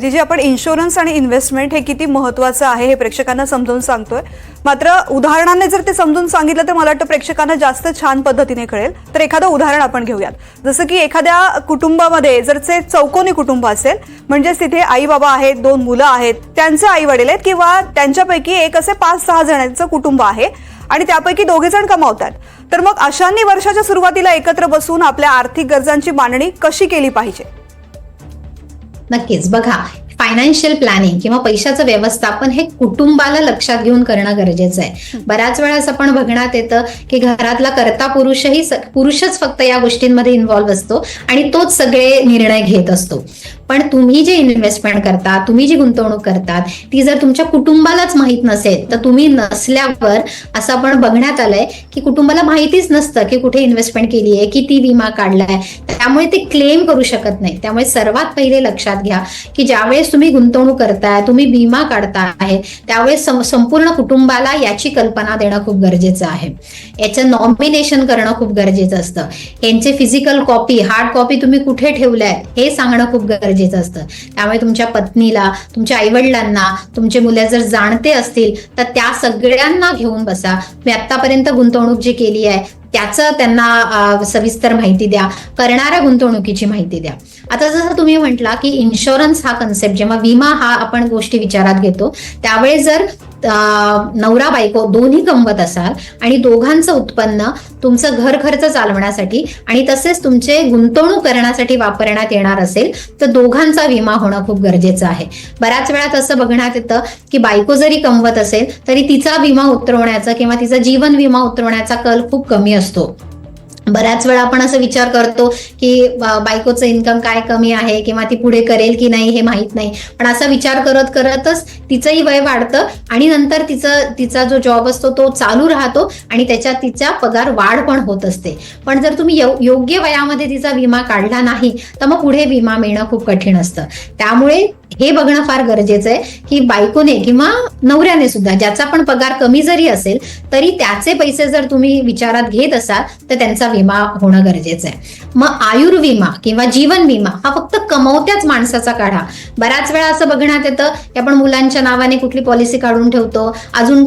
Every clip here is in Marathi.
जी जे आपण इन्शुरन्स आणि इन्व्हेस्टमेंट हे किती महत्वाचं आहे हे प्रेक्षकांना समजून सांगतोय. मात्र उदाहरणाने जर ते समजून सांगितलं तर मला वाटतं प्रेक्षकांना जास्त छान पद्धतीने कळेल. तर एखादं उदाहरण आपण घेऊयात. जसं की एखाद्या कुटुंबामध्ये जर ते चौकोनी कुटुंब असेल म्हणजेच तिथे आई बाबा आहेत दोन मुलं आहेत त्यांचे आई वडील आहेत किंवा त्यांच्यापैकी एक असे पाच सहा जणांचं कुटुंब आहे आणि त्यापैकी दोघे जण कमावतात. तर मग अशांनी वर्षाच्या सुरुवातीला एकत्र बसून आपल्या आर्थिक गरजांची मांडणी कशी केली पाहिजे? नक्कीच. बघा फायनान्शियल प्लॅनिंग किंवा पैशाचं व्यवस्थापन हे कुटुंबाला लक्षात घेऊन करणं गरजेचं आहे. बऱ्याच वेळा असं पण बघण्यात येतं की घरातला करता पुरुषही पुरुषच फक्त या गोष्टींमध्ये इन्व्हॉल्व्ह असतो आणि तोच सगळे निर्णय घेत असतो. पण तुम्ही जे इन्व्हेस्टमेंट करता तुम्ही जी गुंतवणूक करतात ती जर तुमच्या कुटुंबालाच माहीत नसेल तर तुम्ही नसल्यावर असं आपण बघण्यात आलंय की कुटुंबाला माहितीच नसतं की कुठे इन्व्हेस्टमेंट केली आहे किती विमा काढलाय. त्यामुळे ते क्लेम करू शकत नाही. त्यामुळे सर्वात पहिले लक्षात घ्या की ज्यावेळेस तुम्ही गुंतवणूक करताय तुम्ही विमा काढता आहे त्यावेळेस संपूर्ण कुटुंबाला याची कल्पना देणं खूप गरजेचं आहे. याचं नॉमिनेशन करणं खूप गरजेचं असतं. यांचे फिजिकल कॉपी हार्ड कॉपी तुम्ही कुठे ठेवल्या हे सांगणं खूप गरजेचं असतं. त्यामुळे तुमच्या पत्नीला तुमच्या आईवडिलांना तुमचे मुले जर जाणते असतील तर त्या सगळ्यांना घेऊन बसा. मी आतापर्यंत गुंतवणूक जी केली आहे त्याचं त्यांना सविस्तर माहिती द्या. करणाऱ्या गुंतवणुकीची माहिती द्या. आता जसं तुम्ही म्हटला की इन्शुरन्स हा कन्सेप्ट जेव्हा विमा हा आपण गोष्टी विचारात घेतो त्यावेळेस जर नवरा बायको दोन्ही कमवत असाल आणि दोघांचं उत्पन्न तुमचं घर खर्च चालवण्यासाठी आणि तसेच तुमचे गुंतवणूक करण्यासाठी वापरण्यात येणार असेल तर दोघांचा विमा होणं खूप गरजेचं आहे. बऱ्याच वेळा तसं बघण्यात येतं की बायको जरी कमवत असेल तरी तिचा विमा उतरवण्याचा किंवा तिचा जीवन विमा उतरवण्याचा कल खूप कमी असतो. बऱ्याच वेळा आपण असं विचार करतो की बायकोचं इन्कम काय कमी आहे किंवा ती पुढे करेल की नाही हे माहीत नाही. पण असा विचार करत करतच तिचंही वय वाढतं आणि नंतर तिचं तिचा जो जॉब असतो तो चालू राहतो आणि त्याच्यात तिचा पगार वाढ पण होत असते. पण जर तुम्ही योग्य वयामध्ये तिचा विमा काढला नाही तर मग पुढे विमा मिळणं खूप कठीण असतं. त्यामुळे हे बघणं फार गरजेचं आहे की बायकोने किंवा नवऱ्याने सुद्धा ज्याचा पण पगार कमी जरी असेल तरी त्याचे पैसे जर तुम्ही विचारात घेत असाल तर त्यांचा विमा होणं गरजेचं आहे. मग आयुर्विमा किंवा जीवन विमा हा फक्त कमवत्याच माणसाचा काढा. बऱ्याच वेळा असं बघण्यात येतं की आपण मुलांच्या नावाने कुठली पॉलिसी काढून ठेवतो अजून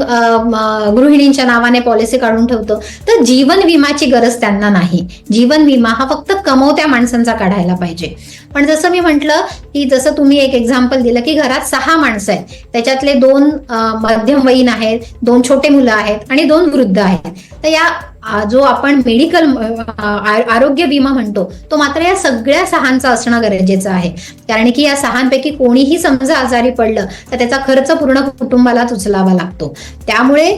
गृहिणींच्या नावाने पॉलिसी काढून ठेवतो तर जीवन विमाची गरज त्यांना नाही. जीवन विमा हा फक्त कमवत्या माणसांचा काढायला पाहिजे. पण जसं मी म्हटलं की जसं तुम्ही एक एक्झाम्पल दिलं की घरात सहा माणसं आहेत. त्याच्यातले दोन मध्यमवयीन आहेत दोन छोटे मुलं आहेत आणि दोन वृद्ध आहेत. तर या जो आपण मेडिकल आरोग्य विमा म्हणतो तो मात्र या सगळ्या सहांचा असणं गरजेचं आहे. कारण की या सहांपैकी कोणीही समजा आजारी पडलं तर त्याचा खर्च पूर्ण कुटुंबालाच उचलावा लागतो. त्यामुळे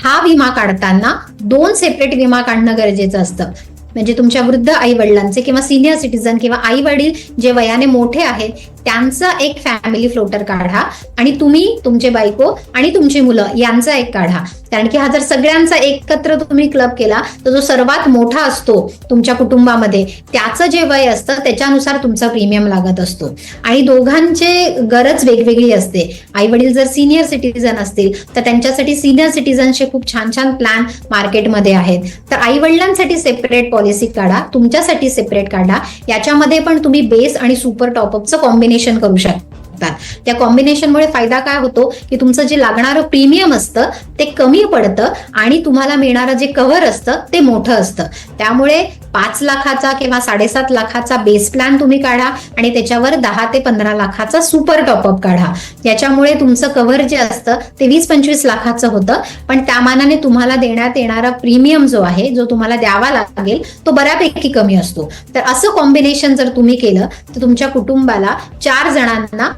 हा विमा काढताना दोन सेपरेट विमा काढणं गरजेचं असतं. म्हणजे तुमच्या वृद्ध आई वडिलांचे किंवा सिनियर सिटीजन किंवा आई वडील जे वयाने मोठे आहेत त्यांचा एक फॅमिली फ्लोटर काढा आणि तुम्ही तुमचे बायको आणि तुमची मुलं यांचा एक काढा. कारण की हा जर सगळ्यांचा एकत्र तुम्ही क्लब केला तर जो सर्वात मोठा असतो तुमच्या कुटुंबामध्ये त्याचं जे वय असतं त्याच्यानुसार तुमचा प्रीमियम लागत असतो. आणि दोघांचे गरज वेगवेगळी असते. आई वडील जर सिनियर सिटीजन असतील तर त्यांच्यासाठी सिनियर सिटीजनचे खूप छान छान प्लॅन मार्केटमध्ये आहेत. तर आई वडिलांसाठी सेपरेट पॉलिसी काढा तुमच्यासाठी सेपरेट काढा. याच्यामध्ये पण तुम्ही बेस आणि सुपर टॉपअपचं कॉम्बिनेशन करू शकता त्या कॉम्बिनेशनमुळे फायदा काय होतो की तुमचं जे लागणारं प्रीमियम असतं ते कमी पडतं आणि तुम्हाला मिळणारं जे कव्हर असतं ते मोठं असतं. त्यामुळे पाच लाखाचा किंवा साडेसात लाखाचा बेस प्लॅन तुम्ही काढा आणि त्याच्यावर दहा ते पंधरा लाखाचा सुपर टॉपअप काढा. याच्यामुळे तुमचं कव्हर जे असतं ते वीस पंचवीस लाखाचं होतं. पण त्या मानाने तुम्हाला देण्यात येणारा प्रीमियम जो आहे जो तुम्हाला द्यावा लागेल तो बऱ्यापैकी कमी असतो. तर असं कॉम्बिनेशन जर तुम्ही केलं तर तुमच्या कुटुंबाला चार जणांना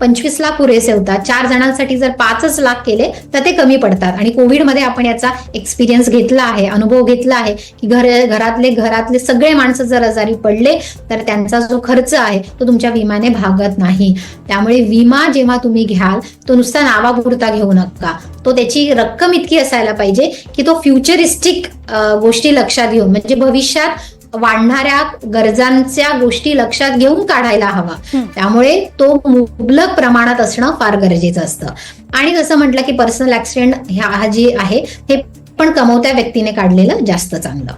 पंचवीस लाख पुरेसे होतात. चार जणांसाठी जर पाचच लाख केले तर ते कमी पडतात. आणि कोविडमध्ये आपण याचा एक्सपिरियन्स घेतला आहे अनुभव घेतला आहे की घर घरातले घरातले सगळे माणसं जर आजारी पडले तर त्यांचा जो खर्च आहे तो तुमच्या विमाने भागत नाही. त्यामुळे विमा जेव्हा तुम्ही घ्याल तो नुसता नावापुरता घेऊ नका. तो त्याची रक्कम इतकी असायला पाहिजे की तो फ्युचरिस्टिक गोष्टी लक्षात घेऊन म्हणजे भविष्यात वाढणाऱ्या गरजांच्या गोष्टी लक्षात घेऊन काढायला हवा. त्यामुळे तो मुबलक प्रमाणात असणं फार गरजेचं असतं. आणि जसं म्हटलं की पर्सनल ऍक्सिडेंट ह्या हा जी आहे हे पण कमवत्या व्यक्तीने काढलेलं जास्त चांगलं.